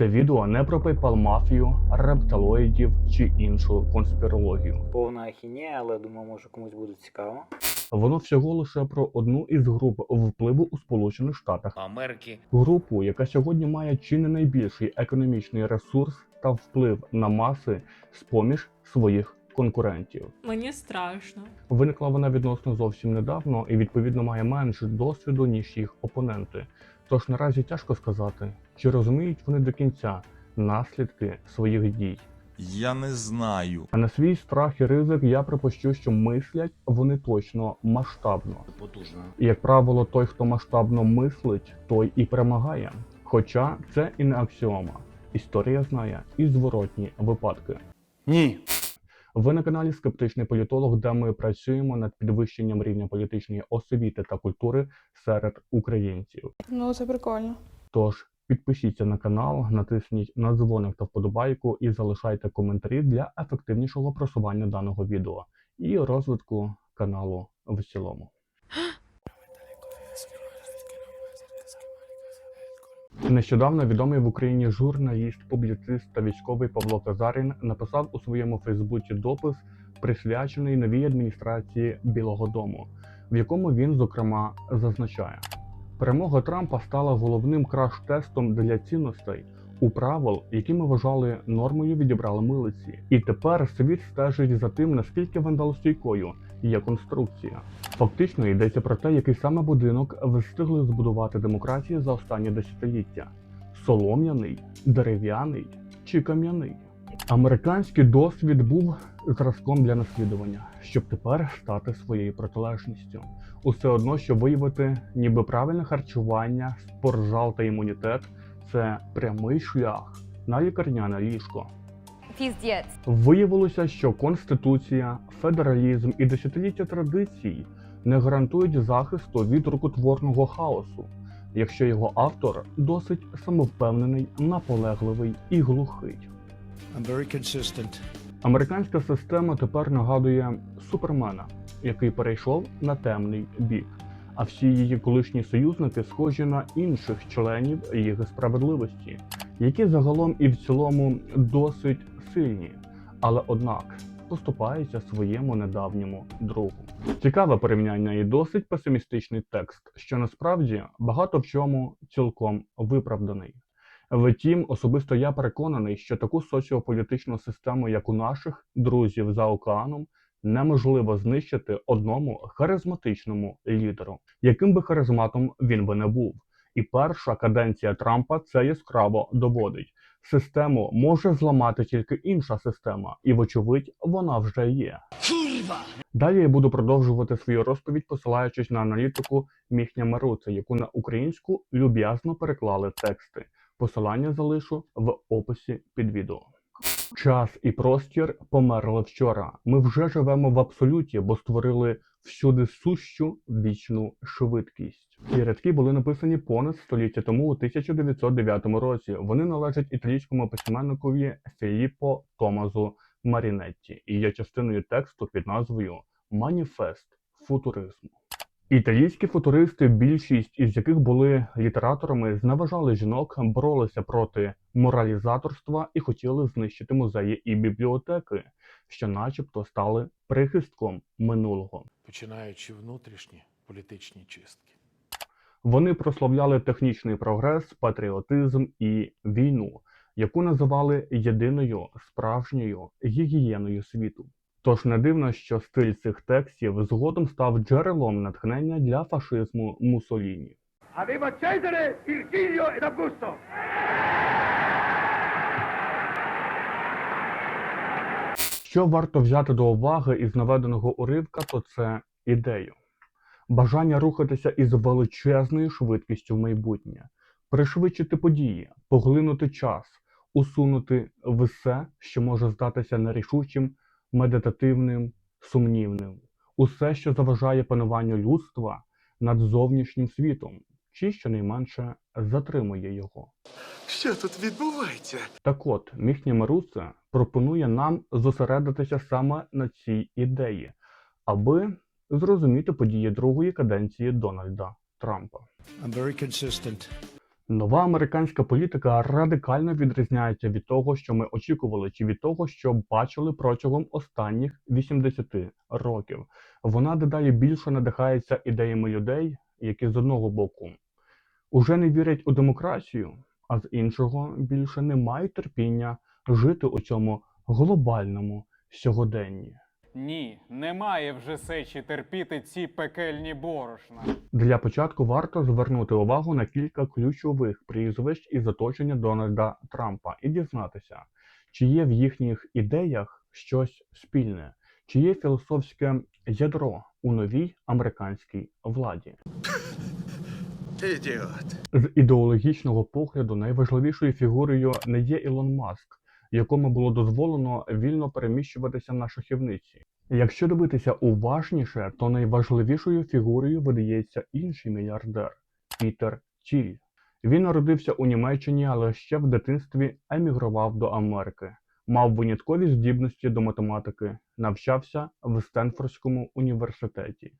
Це відео не про PayPal мафію, рептилоїдів чи іншу конспірологію. Повна ахінея, але думаю, може комусь буде цікаво. Воно всього лише про одну із груп впливу у Сполучених Штатах. Америки. Групу, яка сьогодні має чи не найбільший економічний ресурс та вплив на маси з-поміж своїх конкурентів. Мені страшно. Виникла вона відносно зовсім недавно і відповідно має менше досвіду ніж їх опоненти. Тож наразі тяжко сказати, чи розуміють вони до кінця наслідки своїх дій. Я не знаю. А на свій страх і ризик я припущу, що мислять вони точно масштабно. Потужно. І, як правило, той, хто масштабно мислить, той і перемагає. Хоча це і не аксіома. Історія знає і зворотні випадки. Ні. Ви на каналі Скептичний політолог, де ми працюємо над підвищенням рівня політичної освіти та культури серед українців. Ну, це прикольно. Тож підпишіться на канал, натисніть на дзвоник та вподобайку і залишайте коментарі для ефективнішого просування даного відео і розвитку каналу в цілому. Нещодавно відомий в Україні журналіст, публіцист та військовий Павло Казарін написав у своєму Фейсбуці допис, присвячений новій адміністрації Білого Дому, в якому він, зокрема, зазначає. Перемога Трампа стала головним краш-тестом для цінностей у правил, які ми вважали нормою відібрали милиці. І тепер світ стежить за тим, наскільки вандалостійкою є конструкція. Фактично йдеться про те, який саме будинок встигли збудувати демократії за останні десятиліття: солом'яний, дерев'яний чи кам'яний. Американський досвід був зразком для наслідування, щоб тепер стати своєю протилежністю. Усе одно, що виявити, ніби правильне харчування, спортзал та імунітет це прямий шлях на лікарняне ліжко. Піздець. Виявилося, що конституція, федералізм і десятиліття традицій не гарантують захисту від рукотворного хаосу, якщо його автор досить самовпевнений, наполегливий і глухий. I'm very consistent. Американська система тепер нагадує супермена, який перейшов на темний бік. А всі її колишні союзники схожі на інших членів Ліги справедливості, які загалом і в цілому досить сильні, але однак поступаються своєму недавньому другу. Цікаве порівняння і досить песимістичний текст, що насправді багато в чому цілком виправданий. Втім, особисто я переконаний, що таку соціополітичну систему, як у наших друзів за океаном, неможливо знищити одному харизматичному лідеру, яким би харизматом він би не був. І перша каденція Трампа це яскраво доводить. Систему може зламати тільки інша система, і, вочевидь, вона вже є. Далі я буду продовжувати свою розповідь, посилаючись на аналітику Міхня Маруця, яку на українську люб'язно переклали тексти. Посилання залишу в описі під відео. Час і простір померли вчора. Ми вже живемо в абсолюті, бо створили всюди сущу вічну швидкість. Ці рядки були написані понад століття тому у 1909 році. Вони належать італійському письменникові Філіппо Томазу Марінетті і є частиною тексту під назвою Маніфест футуризму. Італійські футуристи, більшість із яких були літераторами, зневажали жінок, боролися проти моралізаторства і хотіли знищити музеї і бібліотеки, що, начебто, стали прихистком минулого. Починаючи внутрішні політичні чистки. Вони прославляли технічний прогрес, патріотизм і війну, яку називали єдиною справжньою гігієною світу. Тож не дивно, що стиль цих текстів згодом став джерелом натхнення для фашизму Муссоліні. Aveva Cesare, Virgilio ed Augusto. Що варто взяти до уваги із наведеного уривка, то це ідею. Бажання рухатися із величезною швидкістю в майбутнє, пришвидшити події, поглинути час, усунути все, що може здатися нерішучим, медитативним, сумнівним, усе, що заважає пануванню людства над зовнішнім світом, чи щонайменше затримує його. Що тут відбувається? Так от, Міхня Маруце пропонує нам зосередитися саме на цій ідеї, аби зрозуміти події другої каденції Дональда Трампа. I'm very consistent. Нова американська політика радикально відрізняється від того, що ми очікували, чи від того, що бачили протягом останніх 80 років. Вона дедалі більше надихається ідеями людей, які з одного боку уже не вірять у демократію, а з іншого більше не мають терпіння жити у цьому глобальному сьогоденні. Ні, немає вже сечі терпіти ці пекельні борошна. Для початку варто звернути увагу на кілька ключових прізвищ із оточення Дональда Трампа і дізнатися, чи є в їхніх ідеях щось спільне, чи є філософське ядро у новій американській владі. Ідіот. З ідеологічного погляду найважливішою фігурою не є Ілон Маск, якому було дозволено вільно переміщуватися на шахівниці. Якщо дивитися уважніше, то найважливішою фігурою видається інший мільярдер Пітер Тіль. Він народився у Німеччині, але ще в дитинстві емігрував до Америки, мав виняткові здібності до математики, навчався в Стенфордському університеті.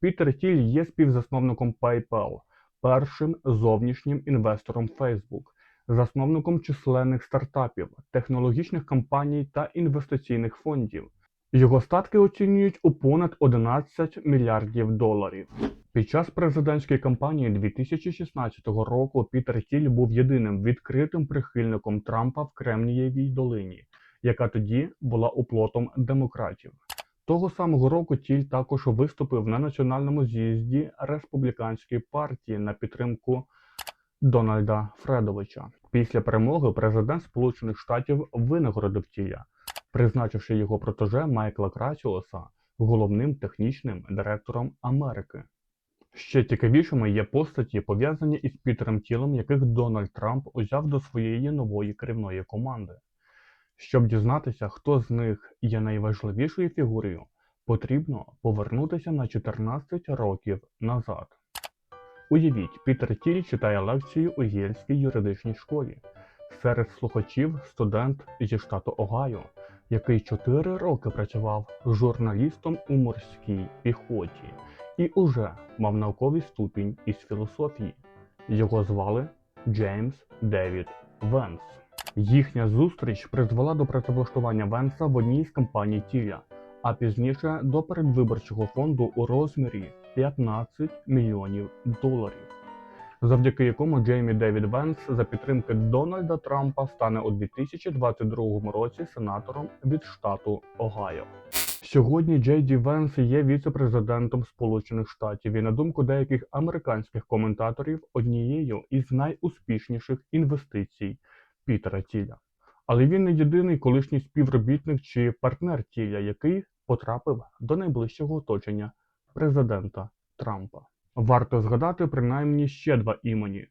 Пітер Тіль є співзасновником PayPal, першим зовнішнім інвестором Facebook, засновником численних стартапів, технологічних компаній та інвестиційних фондів. Його статки оцінюють у понад 11 мільярдів доларів. Під час президентської кампанії 2016 року Пітер Тіль був єдиним відкритим прихильником Трампа в Кремнієвій долині, яка тоді була оплотом демократів. Того самого року Тіль також виступив на національному з'їзді республіканської партії на підтримку Дональда Фредовича. Після перемоги президент Сполучених Штатів винагородив Тіля, призначивши його протеже Майкла Красіоса головним технічним директором Америки. Ще цікавішими є постаті, пов'язані із Пітером Тілом, яких Дональд Трамп узяв до своєї нової керівної команди. Щоб дізнатися, хто з них є найважливішою фігурою, потрібно повернутися на 14 років назад. Уявіть, Пітер Тіль читає лекцію у Єльській юридичній школі. Серед слухачів студент зі штату Огайо, який 4 роки працював журналістом у морській піхоті і уже мав науковий ступінь із філософії. Його звали Джеймс Девід Венс. Їхня зустріч призвела до працевлаштування Венса в одній з компаній Тіля, а пізніше до передвиборчого фонду у розмірі 15 мільйонів доларів, завдяки якому Джеймі Девід Венс за підтримки Дональда Трампа стане у 2022 році сенатором від штату Огайо. Сьогодні Джей Ді Венс є віце-президентом Сполучених Штатів і, на думку деяких американських коментаторів, однією із найуспішніших інвестицій Пітера Тіля. Але він не єдиний колишній співробітник чи партнер Тіля, який потрапив до найближчого оточення президента Трампа. Варто згадати принаймні ще два імені: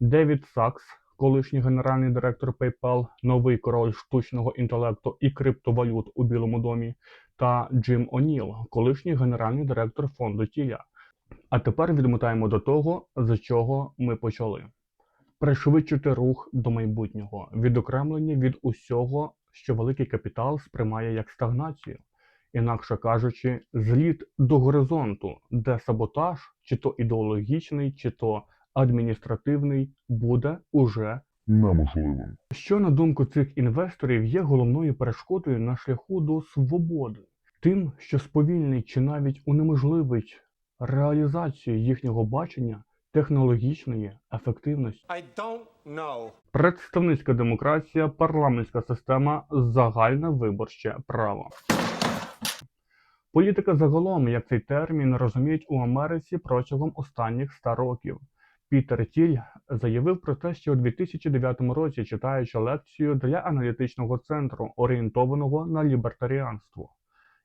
Девід Сакс, колишній генеральний директор PayPal, новий король штучного інтелекту і криптовалют у Білому домі, та Джим О'Ніл, колишній генеральний директор фонду Тіля. А тепер відмотаємо до того, з чого ми почали. Пришвидшити рух до майбутнього, відокремлення від усього, що великий капітал сприймає як стагнацію, інакше кажучи, зліт до горизонту, де саботаж, чи то ідеологічний, чи то адміністративний, буде уже неможливим. що, на думку цих інвесторів, є головною перешкодою на шляху до свободи, тим, що сповільнить чи навіть унеможливить реалізацію їхнього бачення технологічної ефективності. I don't know. Представницька демократія, парламентська система, загальне виборче право. Політика загалом, як цей термін, розуміють у Америці протягом останніх 100 років. Пітер Тіль заявив про те, що у 2009 році, читаючи лекцію для аналітичного центру, орієнтованого на лібертаріанство.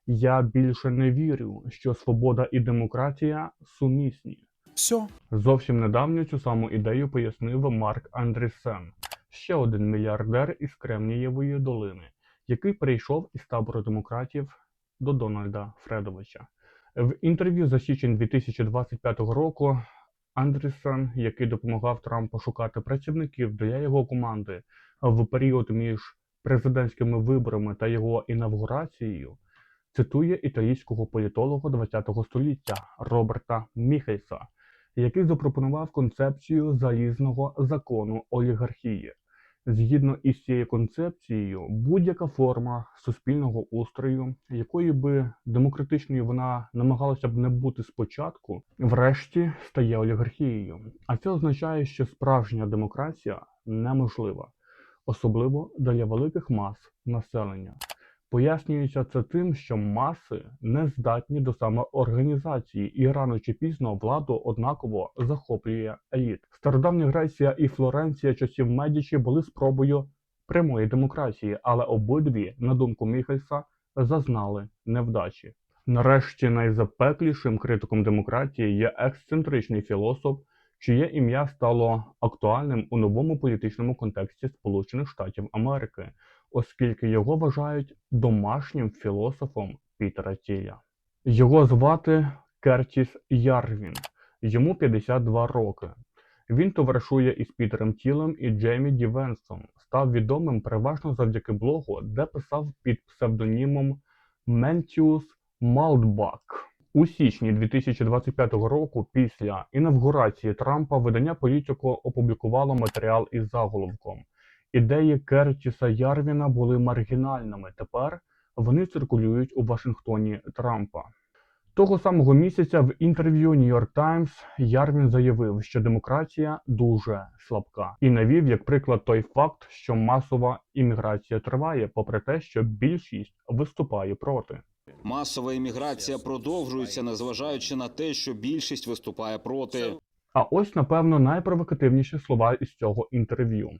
Я більше не вірю, що свобода і демократія сумісні. Все. Зовсім недавно цю саму ідею пояснив Марк Андресен, ще один мільярдер із Кремнієвої долини, який перейшов із табору демократів до Дональда Фредовича. В інтерв'ю за січень 2025 року Андресен, який допомагав Трампу шукати працівників для його команди в період між президентськими виборами та його інавгурацією, цитує італійського політолога ХХ століття Роберта Міхельса, який запропонував концепцію залізного закону олігархії. Згідно із цією концепцією, будь-яка форма суспільного устрою, якою би демократичною вона намагалася б не бути спочатку, врешті стає олігархією. А це означає, що справжня демократія неможлива, особливо для великих мас населення. Пояснюється це тим, що маси не здатні до самоорганізації, і рано чи пізно владу однаково захоплює еліт. Стародавня Греція і Флоренція часів Медічі були спробою прямої демократії, але обидві, на думку Міхельса, зазнали невдачі. Нарешті найзапеклішим критиком демократії є ексцентричний філософ, чиє ім'я стало актуальним у новому політичному контексті Сполучених Штатів Америки, оскільки його вважають домашнім філософом Пітера Тіля. Його звати Кертіс Ярвін, йому 52 роки. Він товаришує із Пітером Тілем і Джеймі Дівенсом, став відомим переважно завдяки блогу, де писав під псевдонімом Ментіус Малдбак. У січні 2025 року, після інавгурації Трампа, видання Політико опублікувало матеріал із заголовком Ідеї Кертіса Ярвіна були маргінальними. Тепер вони циркулюють у Вашингтоні Трампа. Того самого місяця в інтерв'ю New York Times Ярвін заявив, що демократія дуже слабка, і навів як приклад той факт, що масова імміграція триває, попри те, що більшість виступає проти. Масова імміграція продовжується, незважаючи на те, що більшість виступає проти. А ось, напевно, найпровокативніші слова із цього інтерв'ю.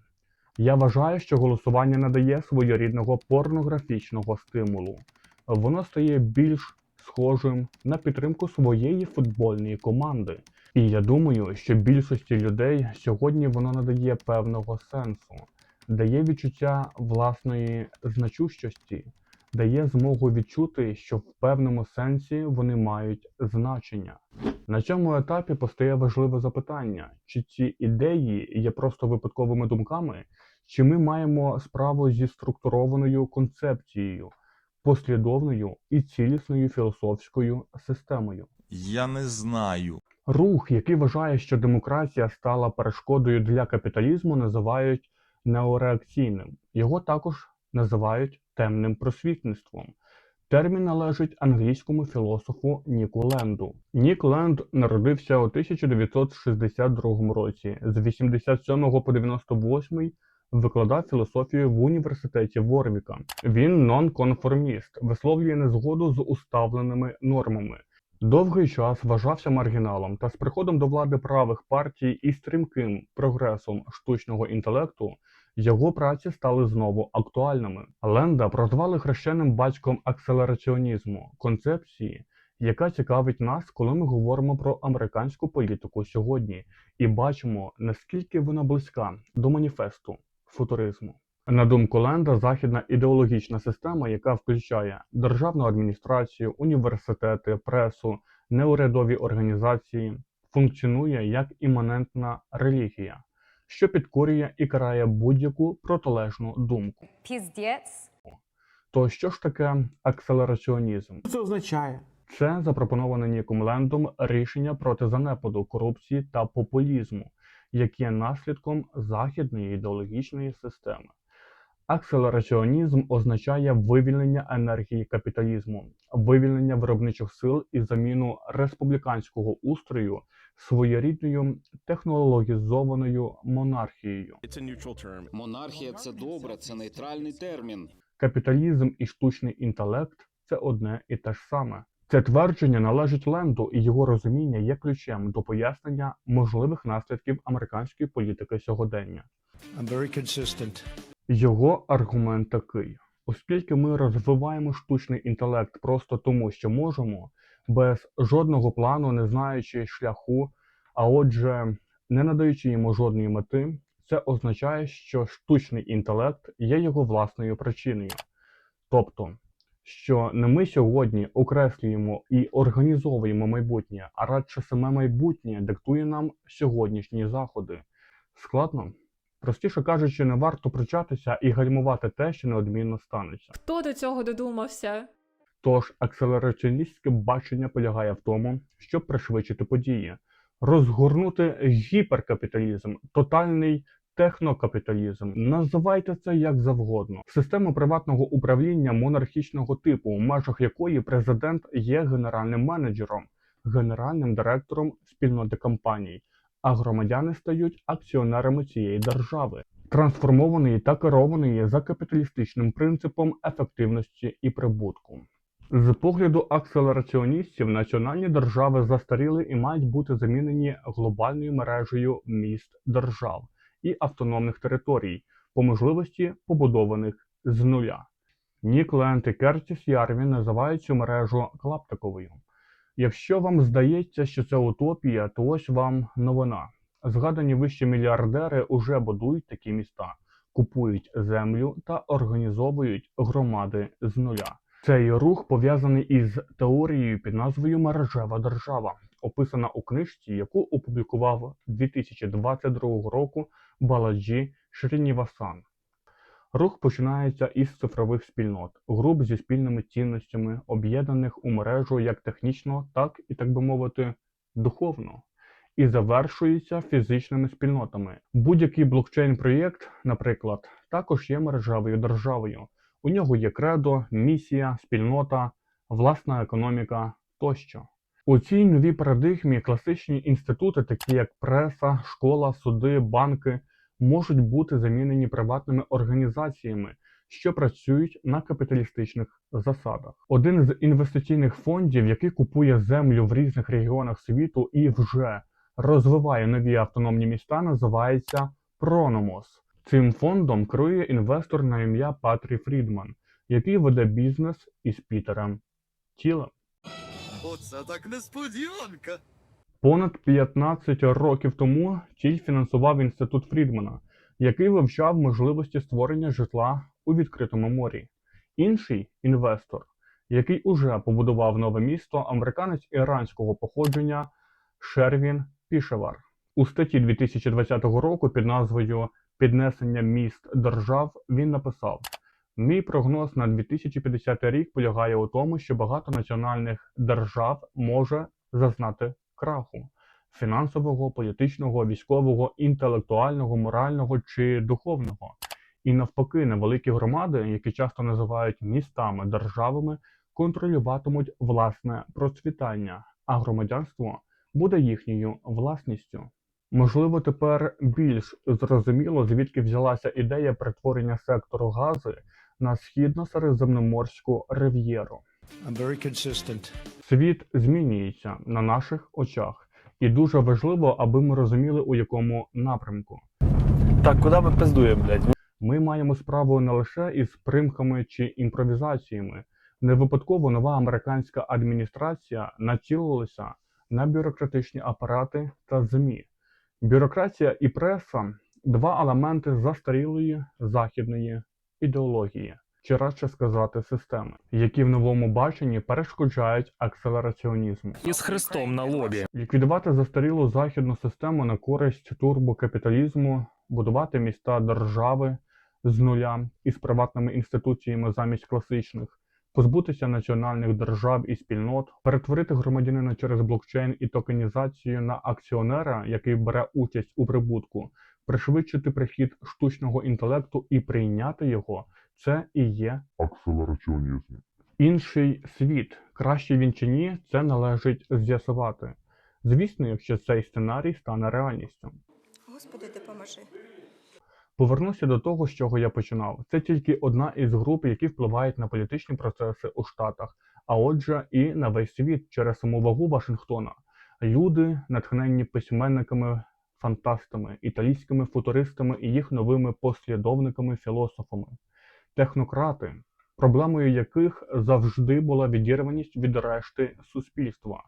Я вважаю, що голосування надає своєрідного порнографічного стимулу. Воно стає більш схожим на підтримку своєї футбольної команди. І я думаю, що більшості людей сьогодні воно надає певного сенсу, дає відчуття власної значущості, дає змогу відчути, що в певному сенсі вони мають значення. На цьому етапі постає важливе запитання: чи ці ідеї є просто випадковими думками, чи ми маємо справу зі структурованою концепцією, послідовною і цілісною філософською системою. Я не знаю. Рух, який вважає, що демократія стала перешкодою для капіталізму, називають неореакційним. Його також називають темним просвітництвом. Термін належить англійському філософу Ніку Ленду. Нік Ленд народився у 1962 році. З 87 по 98 викладав філософію в університеті Ворвіка. Він нонконформіст, висловлює незгоду з уставленими нормами. Довгий час вважався маргіналом, та з приходом до влади правих партій і стрімким прогресом штучного інтелекту його праці стали знову актуальними. Ленда прозвали хрещеним батьком акселераціонізму, концепції, яка цікавить нас, коли ми говоримо про американську політику сьогодні, і бачимо, наскільки вона близька до маніфесту футуризму. На думку Ленда, західна ідеологічна система, яка включає державну адміністрацію, університети, пресу, неурядові організації, функціонує як іманентна релігія, що підкорює і карає будь-яку протилежну думку. Піздець. То що ж таке акселераціонізм? Це означає? Це запропоноване Ніком Лендом рішення проти занепаду, корупції та популізму, які є наслідком західної ідеологічної системи. Акселераціонізм означає вивільнення енергії капіталізму, вивільнення виробничих сил і заміну республіканського устрою своєрідною технологізованою монархією. Монархія це добре, це нейтральний термін. Капіталізм і штучний інтелект це одне і те ж саме. Це твердження належить Ленду, і його розуміння є ключем до пояснення можливих наслідків американської політики сьогодення. I'm very consistent. Його аргумент такий: оскільки ми розвиваємо штучний інтелект просто тому, що можемо, без жодного плану, не знаючи шляху, а отже, не надаючи йому жодної мети, це означає, що штучний інтелект є його власною причиною. Тобто, що не ми сьогодні окреслюємо і організовуємо майбутнє, а радше саме майбутнє диктує нам сьогоднішні заходи. Складно? Простіше кажучи, не варто причатися і гальмувати те, що неодмінно станеться. Хто до цього додумався? Тож акселераціоністське бачення полягає в тому, щоб пришвидшити події, розгорнути гіперкапіталізм, тотальний технокапіталізм. Називайте це як завгодно. Систему приватного управління монархічного типу, у межах якої президент є генеральним менеджером, генеральним директором спільноти компаній, а громадяни стають акціонерами цієї держави, трансформованої та керованої за капіталістичним принципом ефективності і прибутку. З погляду акселераціоністів, національні держави застаріли і мають бути замінені глобальною мережею міст держав і автономних територій, по можливості побудованих з нуля. Нік Ленд і Кертіс Ярвін називають цю мережу клаптиковою. Якщо вам здається, що це утопія, то ось вам новина. Згадані вище мільярдери уже будують такі міста, купують землю та організовують громади з нуля. Цей рух пов'язаний із теорією під назвою Мережева держава, описана у книжці, яку опублікував 2022 року Баладжі Шрінівасан. Рух починається із цифрових спільнот, груп зі спільними цінностями, об'єднаних у мережу як технічно, так і, так би мовити, духовно, і завершується фізичними спільнотами. Будь-який блокчейн-проєкт, наприклад, також є мережевою державою. У нього є кредо, місія, спільнота, власна економіка тощо. У цій новій парадигмі класичні інститути, такі як преса, школа, суди, банки, можуть бути замінені приватними організаціями, що працюють на капіталістичних засадах. Один з інвестиційних фондів, який купує землю в різних регіонах світу і вже розвиває нові автономні міста, називається Прономос. Цим фондом керує інвестор на ім'я Патрі Фрідман, який веде бізнес із Пітером Тілем. Оце так несподіванка. Понад 15 років тому Тіль фінансував інститут Фрідмана, який вивчав можливості створення житла у відкритому морі. Інший інвестор, який уже побудував нове місто, американець іранського походження Шервін Пішевар. У статті 2020 року під назвою Піднесення міст держав він написав: Мій прогноз на 2050 рік полягає у тому, що багато національних держав може зазнати краху фінансового, політичного, військового, інтелектуального, морального чи духовного. І навпаки, невеликі громади, які часто називають містами, державами, контролюватимуть власне процвітання, а громадянство буде їхньою власністю. Можливо, тепер більш зрозуміло, звідки взялася ідея перетворення сектору гази на східно-середземноморську рив'єру. I'm. Світ змінюється на наших очах, і дуже важливо, аби ми розуміли, у якому напрямку. Так, куди ми пиздуємо, блядь? Ми маємо справу не лише із примками чи імпровізаціями. Не випадково нова американська адміністрація націлилася на бюрократичні апарати та ЗМІ. Бюрократія і преса два елементи застарілої західної ідеології, чи радше сказати системи, які в новому баченні перешкоджають акселераціонізму. Із хрестом на лобі. Ліквідувати застарілу західну систему на користь турбокапіталізму, будувати міста держави з нуля із приватними інституціями замість класичних, позбутися національних держав і спільнот, перетворити громадянина через блокчейн і токенізацію на акціонера, який бере участь у прибутку, пришвидшити прихід штучного інтелекту і прийняти його це і є акселераціонізм. інший світ. Краще він чи ні, це належить з'ясувати. Звісно, якщо цей сценарій стане реальністю. Господи, допоможи. Повернуся до того, з чого я починав. Це тільки одна із груп, які впливають на політичні процеси у Штатах, а отже, і на весь світ через саму вагу Вашингтона. Люди, натхненні письменниками, фантастами, італійськими футуристами і їх новими послідовниками філософами, технократи, проблемою яких завжди була відірваність від решти суспільства,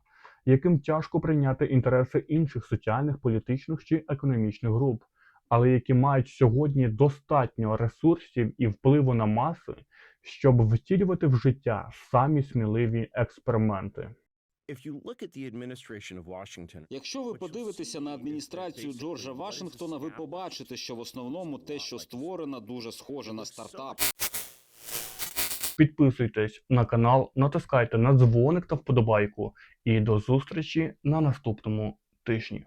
яким тяжко прийняти інтереси інших соціальних, політичних чи економічних груп але які мають сьогодні достатньо ресурсів і впливу на маси, щоб втілювати в життя самі сміливі експерименти. Якщо ви подивитеся на адміністрацію Джорджа Вашингтона, ви побачите, що в основному те, що створено, дуже схоже на стартап. Підписуйтесь на канал, натискайте на дзвоник та вподобайку. І до зустрічі на наступному тижні.